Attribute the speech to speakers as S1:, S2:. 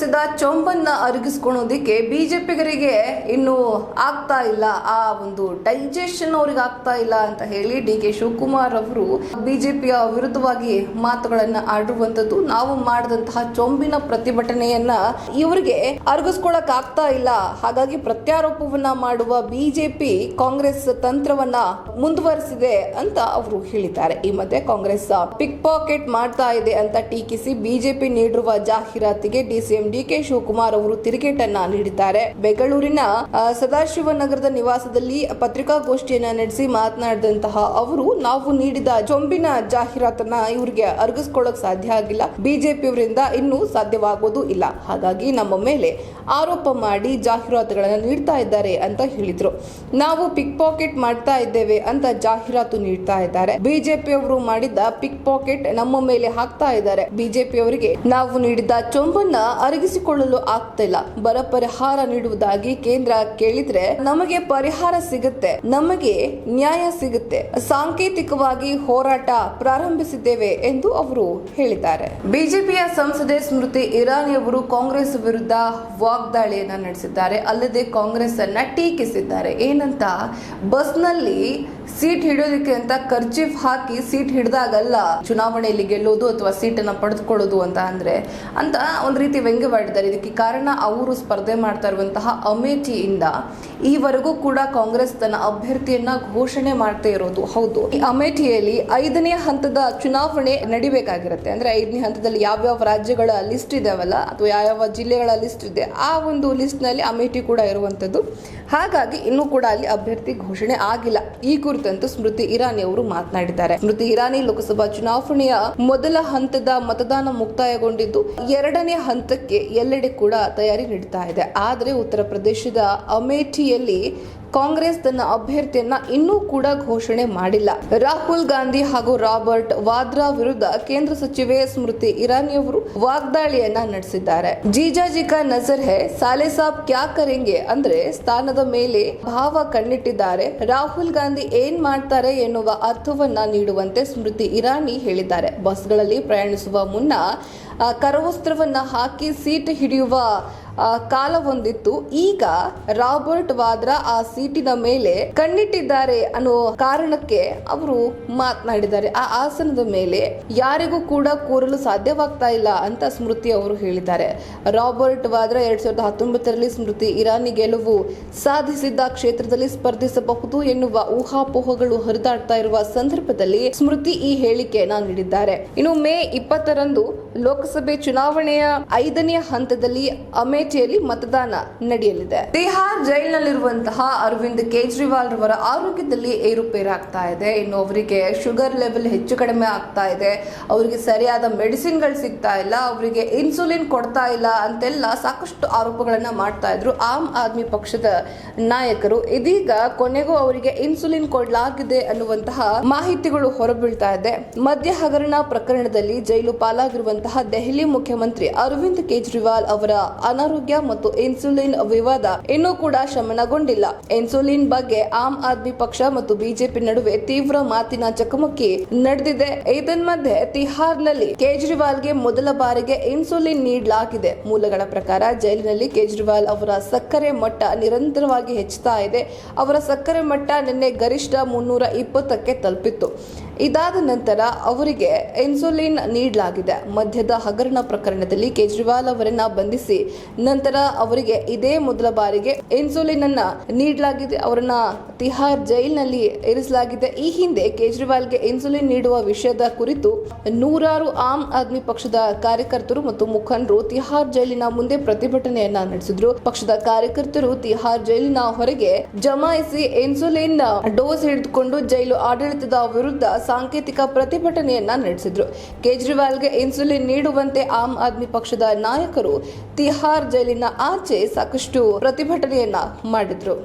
S1: ತೋರಿಸಿದ ಚೊಂಬನ್ನ ಅರಗಿಸ್ಕೊಳೋದಿಕ್ಕೆ ಬಿಜೆಪಿಗರಿಗೆ ಇನ್ನು ಆಗ್ತಾ ಇಲ್ಲ. ಆ ಒಂದು ಡೈಜೆಷನ್ ಅವ್ರಿಗೆ ಆಗ್ತಾ ಇಲ್ಲ ಅಂತ ಹೇಳಿ ಡಿ ಕೆ ಶಿವಕುಮಾರ್ ಅವರು ಬಿಜೆಪಿಯ ವಿರುದ್ಧವಾಗಿ ಮಾತುಗಳನ್ನ ಆಡಿರುವಂತದ್ದು ನಾವು ಮಾಡಿದಂತಹ ಚೊಂಬಿನ ಪ್ರತಿಭಟನೆಯನ್ನ ಇವರಿಗೆ ಅರಗಿಸ್ಕೊಳಕ್ ಆಗ್ತಾ ಇಲ್ಲ. ಹಾಗಾಗಿ ಪ್ರತ್ಯಾರೋಪವನ್ನ ಮಾಡುವ ಬಿಜೆಪಿ ಕಾಂಗ್ರೆಸ್ ತಂತ್ರವನ್ನ ಮುಂದುವರೆಸಿದೆ ಅಂತ ಅವರು ಹೇಳಿದ್ದಾರೆ. ಈ ಮಧ್ಯೆ ಕಾಂಗ್ರೆಸ್ ಪಿಕ್ ಪಾಕೆಟ್ ಮಾಡ್ತಾ ಇದೆ ಅಂತ ಟೀಕಿಸಿ ಬಿಜೆಪಿ ನೀಡಿರುವ ಜಾಹೀರಾತಿಗೆ ಡಿಸಿಎಂ ಡಿಕೆ ಶಿವಕುಮಾರ್ ಅವರು ತಿರುಗೇಟನ್ನ ನೀಡಿದ್ದಾರೆ. ಬೆಂಗಳೂರಿನ ಸದಾಶಿವನಗರದ ನಿವಾಸದಲ್ಲಿ ಪತ್ರಿಕಾಗೋಷ್ಠಿಯನ್ನ ನಡೆಸಿ ಮಾತನಾಡಿದಂತಹ ಅವರು, ನಾವು ನೀಡಿದ ಚೊಂಬಿನ ಜಾಹೀರಾತನ್ನ ಇವರಿಗೆ ಅರಗಿಸ್ಕೊಳ್ಳಕ್ ಸಾಧ್ಯ ಆಗಿಲ್ಲ. ಬಿಜೆಪಿಯವರಿಂದ ಇನ್ನೂ ಸಾಧ್ಯವಾಗೋದು ಇಲ್ಲ. ಹಾಗಾಗಿ ನಮ್ಮ ಮೇಲೆ ಆರೋಪ ಮಾಡಿ ಜಾಹೀರಾತುಗಳನ್ನು ನೀಡ್ತಾ ಇದ್ದಾರೆ ಅಂತ ಹೇಳಿದ್ರು. ನಾವು ಪಿಕ್ ಪಾಕೆಟ್ ಮಾಡ್ತಾ ಇದ್ದೇವೆ ಅಂತ ಜಾಹೀರಾತು ನೀಡ್ತಾ ಇದ್ದಾರೆ. ಬಿಜೆಪಿ ಅವರು ಮಾಡಿದ ಪಿಕ್ ಪಾಕೆಟ್ ನಮ್ಮ ಮೇಲೆ ಹಾಕ್ತಾ ಇದ್ದಾರೆ. ಬಿಜೆಪಿಯವರಿಗೆ ನಾವು ನೀಡಿದ ಚೊಂಬನ್ನ ಅರಗಿಸಿಕೊಳ್ಳಲು ಆಗ್ತಿಲ್ಲ ಬರ ಪರಿಹಾರ ನೀಡುವುದಾಗಿ ಕೇಂದ್ರ ಕೇಳಿದ್ರೆ ನಮಗೆ ಪರಿಹಾರ ಸಿಗುತ್ತೆ, ನಮಗೆ ನ್ಯಾಯ ಸಿಗುತ್ತೆ. ಸಾಂಕೇತಿಕವಾಗಿ ಹೋರಾಟ ಪ್ರಾರಂಭಿಸಿದ್ದೇವೆ ಎಂದು ಅವರು ಹೇಳಿದ್ದಾರೆ. ಬಿಜೆಪಿಯ ಸಂಸದೆ ಸ್ಮೃತಿ ಇರಾನಿ ಅವರು ಕಾಂಗ್ರೆಸ್ ವಿರುದ್ಧ ವಾಗ್ದಾಳಿಯನ್ನ ನಡೆಸಿದ್ದಾರೆ. ಅಲ್ಲದೆ ಕಾಂಗ್ರೆಸ್ ಅನ್ನ ಟೀಕಿಸಿದ್ದಾರೆ. ಏನಂತ? ಬಸ್ನಲ್ಲಿ ಸೀಟ್ ಹಿಡಿಯೋದಕ್ಕೆ ಅಂತ ಕರ್ಚೀಫ್ ಹಾಕಿ ಸೀಟ್ ಹಿಡಿದಾಗಲ್ಲ, ಚುನಾವಣೆಯಲ್ಲಿ ಗೆಲ್ಲೋದು ಅಥವಾ ಸೀಟನ್ನು ಪಡೆದುಕೊಳ್ಳೋದು ಅಂತ ಅಂದ್ರೆ? ಅಂತ ಒಂದು ರೀತಿ ವ್ಯಂಗ್ಯವಾಡಿದ್ದಾರೆ ಇದಕ್ಕೆ ಕಾರಣ ಅವರು ಸ್ಪರ್ಧೆ ಮಾಡ್ತಾ ಇರುವಂತಹ ಅಮೇಠಿಯಿಂದ ಈವರೆಗೂ ಕೂಡ ಕಾಂಗ್ರೆಸ್ ತನ್ನ ಅಭ್ಯರ್ಥಿಯನ್ನ ಘೋಷಣೆ ಮಾಡ್ತಾ ಇರೋದು. ಹೌದು. ಈ ಅಮೇಠಿಯಲ್ಲಿ ಐದನೇ ಹಂತದ ಚುನಾವಣೆ ನಡಿಬೇಕಾಗಿರುತ್ತೆ. ಅಂದ್ರೆ ಐದನೇ ಹಂತದಲ್ಲಿ ಯಾವ್ಯಾವ ರಾಜ್ಯಗಳ ಲಿಸ್ಟ್ ಇದಾವಲ್ಲ, ಅಥವಾ ಯಾವ್ಯಾವ ಜಿಲ್ಲೆಗಳ ಲಿಸ್ಟ್ ಇದೆ, ಆ ಒಂದು ಲಿಸ್ಟ್ನಲ್ಲಿ ಅಮೇಠಿ ಕೂಡ ಇರುವಂತದ್ದು. ಹಾಗಾಗಿ ಇನ್ನೂ ಕೂಡ ಅಲ್ಲಿ ಅಭ್ಯರ್ಥಿ ಘೋಷಣೆ ಆಗಿಲ್ಲ. ಈ ಕುರಿತಂತೂ ಸ್ಮೃತಿ ಇರಾನಿ ಅವರು ಮಾತನಾಡಿದ್ದಾರೆ. ಸ್ಮೃತಿ ಇರಾನಿ ಲೋಕಸಭಾ ಚುನಾವಣೆಯ ಮೊದಲ ಹಂತದ ಮತದಾನ ಮುಕ್ತಾಯಗೊಂಡಿದ್ದು ಎರಡನೇ ಹಂತಕ್ಕೆ ಎಲ್ಲೆಡೆ ಕೂಡ ತಯಾರಿ ನಡೀತಾ ಇದೆ. ಆದರೆ ಉತ್ತರ ಪ್ರದೇಶದ ಅಮೇಠಿಯಲ್ಲಿ ಕಾಂಗ್ರೆಸ್ ತನ್ನ ಅಭ್ಯರ್ಥಿಯನ್ನ ಇನ್ನೂ ಕೂಡ ಘೋಷಣೆ ಮಾಡಿಲ್ಲ. ರಾಹುಲ್ ಗಾಂಧಿ ಹಾಗೂ ರಾಬರ್ಟ್ ವಾದ್ರಾ ವಿರುದ್ಧ ಕೇಂದ್ರ ಸಚಿವೆ ಸ್ಮೃತಿ ಇರಾನಿ ಅವರು ವಾಗ್ದಾಳಿಯನ್ನ ನಡೆಸಿದ್ದಾರೆ. ಜೀಜಾಜಿ ಕಾ ನಜರ್ ಹೇ, ಸಾಲೆ ಸಾಬ್ ಕ್ಯಾ ಕರೆಂಗೆ ಅಂದ್ರೆ ಸ್ಥಾನದ ಮೇಲೆ ಭಾವ ಕಣ್ಣಿಟ್ಟಿದ್ದಾರೆ. ರಾಹುಲ್ ಗಾಂಧಿ ಏನ್ ಮಾಡ್ತಾರೆ ಎನ್ನುವ ಅರ್ಥವನ್ನ ನೀಡುವಂತೆ ಸ್ಮೃತಿ ಇರಾನಿ ಹೇಳಿದ್ದಾರೆ. ಬಸ್ಗಳಲ್ಲಿ ಪ್ರಯಾಣಿಸುವ ಮುನ್ನ ಕರವಸ್ತ್ರವನ್ನ ಹಾಕಿ ಸೀಟ್ ಹಿಡಿಯುವ ಕಾಲ ಕಾಲವೊಂದಿತ್ತು ಈಗ ರಾಬರ್ಟ್ ವಾದ್ರಾ ಆ ಸೀಟಿನ ಮೇಲೆ ಕಣ್ಣಿಟ್ಟಿದ್ದಾರೆ ಅನ್ನೋ ಕಾರಣಕ್ಕೆ ಅವರು ಮಾತನಾಡಿದ್ದಾರೆ. ಆ ಆಸನದ ಮೇಲೆ ಯಾರಿಗೂ ಕೂಡ ಕೂರಲು ಸಾಧ್ಯವಾಗ್ತಾ ಇಲ್ಲ ಅಂತ ಸ್ಮೃತಿ ಅವರು ಹೇಳಿದ್ದಾರೆ. ರಾಬರ್ಟ್ ವಾದ್ರಾ ಎರಡ್ ಸಾವಿರದ ಹತ್ತೊಂಬತ್ತರಲ್ಲಿ ಸ್ಮೃತಿ ಇರಾನಿ ಗೆಲುವು ಸಾಧಿಸಿದ್ದ ಕ್ಷೇತ್ರದಲ್ಲಿ ಸ್ಪರ್ಧಿಸಬಹುದು ಎನ್ನುವ ಊಹಾಪೋಹಗಳು ಹರಿದಾಡ್ತಾ ಇರುವ ಸಂದರ್ಭದಲ್ಲಿ ಸ್ಮೃತಿ ಈ ಹೇಳಿಕೆಯನ್ನ ನೀಡಿದ್ದಾರೆ. ಇನ್ನು ಮೇ ಇಪ್ಪತ್ತರಂದು ಲೋಕಸಭೆ ಚುನಾವಣೆಯ ಐದನೇ ಹಂತದಲ್ಲಿ ಅಮೇಠಿಯಲ್ಲಿ ಮತದಾನ ನಡೆಯಲಿದೆ. ತಿಹಾರ್ ಜೈಲಿನಲ್ಲಿರುವಂತಹ ಅರವಿಂದ್ ಕೇಜ್ರಿವಾಲ್ ರವರ ಆರೋಗ್ಯದಲ್ಲಿ ಏರುಪೇರಾಗ್ತಾ ಇದೆ. ಇನ್ನು ಅವರಿಗೆ ಶುಗರ್ ಲೆವೆಲ್ ಹೆಚ್ಚು ಕಡಿಮೆ ಆಗ್ತಾ ಇದೆ. ಅವರಿಗೆ ಸರಿಯಾದ ಮೆಡಿಸಿನ್ಗಳು ಸಿಗ್ತಾ ಇಲ್ಲ. ಅವರಿಗೆ ಇನ್ಸುಲಿನ್ ಕೊಡ್ತಾ ಇಲ್ಲ ಅಂತೆಲ್ಲ ಸಾಕಷ್ಟು ಆರೋಪಗಳನ್ನ ಮಾಡ್ತಾ ಇದ್ರು ಆಮ್ ಆದ್ಮಿ ಪಕ್ಷದ ನಾಯಕರು. ಇದೀಗ ಕೊನೆಗೂ ಅವರಿಗೆ ಇನ್ಸುಲಿನ್ ಕೊಡಲಾಗಿದೆ ಅನ್ನುವಂತಹ ಮಾಹಿತಿಗಳು ಹೊರಬೀಳ್ತಾ ಇದೆ. ಮದ್ಯ ಹಗರಣ ಪ್ರಕರಣದಲ್ಲಿ ಜೈಲು ಪಾಲಾಗಿರುವಂತಹ ದೆಹಲಿ ಮುಖ್ಯಮಂತ್ರಿ ಅರವಿಂದ್ ಕೇಜ್ರಿವಾಲ್ ಅವರ ಅನಾರೋಗ್ಯ ಮತ್ತು ಇನ್ಸುಲಿನ್ ವಿವಾದ ಇನ್ನೂ ಕೂಡ ಶಮನಗೊಂಡಿಲ್ಲ. ಇನ್ಸುಲಿನ್ ಬಗ್ಗೆ ಆಮ್ ಆದ್ಮಿ ಪಕ್ಷ ಮತ್ತು ಬಿಜೆಪಿ ನಡುವೆ ತೀವ್ರ ಮಾತಿನ ಚಕಮಕಿ ನಡೆದಿದೆ. ಇದನ್ಮಧ್ಯೆ ತಿಹಾರ್ನಲ್ಲಿ ಕೇಜ್ರಿವಾಲ್ಗೆ ಮೊದಲ ಬಾರಿಗೆ ಇನ್ಸುಲಿನ್ ನೀಡಲಾಗಿದೆ. ಮೂಲಗಳ ಪ್ರಕಾರ ಜೈಲಿನಲ್ಲಿ ಕೇಜ್ರಿವಾಲ್ ಅವರ ಸಕ್ಕರೆ ಮಟ್ಟ ನಿರಂತರವಾಗಿ ಹೆಚ್ಚುತ್ತಾ ಇದೆ. ಅವರ ಸಕ್ಕರೆ ಮಟ್ಟ ನಿನ್ನೆ ಗರಿಷ್ಠ ಮುನ್ನೂರ ಇಪ್ಪತ್ತಕ್ಕೆ ತಲುಪಿತ್ತು. ಇದಾದ ನಂತರ ಅವರಿಗೆ ಇನ್ಸುಲಿನ್ ನೀಡಲಾಗಿದೆ. ಮಧ್ಯದ ಹಗರಣ ಪ್ರಕರಣದಲ್ಲಿ ಕೇಜ್ರಿವಾಲ್ ಅವರನ್ನ ಬಂಧಿಸಿ ನಂತರ ಅವರಿಗೆ ಇದೇ ಮೊದಲ ಬಾರಿಗೆ ಇನ್ಸುಲಿನ್ ಅನ್ನ ನೀಡಲಾಗಿದೆ. ಅವರನ್ನ ತಿಹಾರ್ ಜೈಲಿನಲ್ಲಿ ಇರಿಸಲಾಗಿದೆ. ಈ ಹಿಂದೆ ಕೇಜ್ರಿವಾಲ್ಗೆ ಇನ್ಸುಲಿನ್ ನೀಡುವ ವಿಷಯದ ಕುರಿತು ನೂರಾರು ಆಮ್ ಆದ್ಮಿ ಪಕ್ಷದ ಕಾರ್ಯಕರ್ತರು ಮತ್ತು ಮುಖಂಡರು ತಿಹಾರ್ ಜೈಲಿನ ಮುಂದೆ ಪ್ರತಿಭಟನೆಯನ್ನ ನಡೆಸಿದ್ರು. ಪಕ್ಷದ ಕಾರ್ಯಕರ್ತರು ತಿಹಾರ್ ಜೈಲಿನ ಹೊರಗೆ ಜಮಾಯಿಸಿ ಇನ್ಸುಲಿನ್ ಡೋಸ್ ಹಿಡಿದುಕೊಂಡು ಜೈಲು ಆಡಳಿತದ ವಿರುದ್ಧ ಸಾಂಕೇತಿಕ ಪ್ರತಿಭಟನೆಯನ್ನ ನಡೆಸಿದ್ರು. ಕೇಜ್ರಿವಾಲ್ಗೆ ಇನ್ಸುಲಿನ್ ನೀಡುವಂತೆ ಆಮ್ ಆದ್ಮಿ ಪಕ್ಷದ ನಾಯಕರು ತಿಹಾರ್ ಜೈಲಿನ ಆಚೆ ಸಾಕಷ್ಟು ಪ್ರತಿಭಟನೆಯನ್ನ ಮಾಡಿದ್ರು.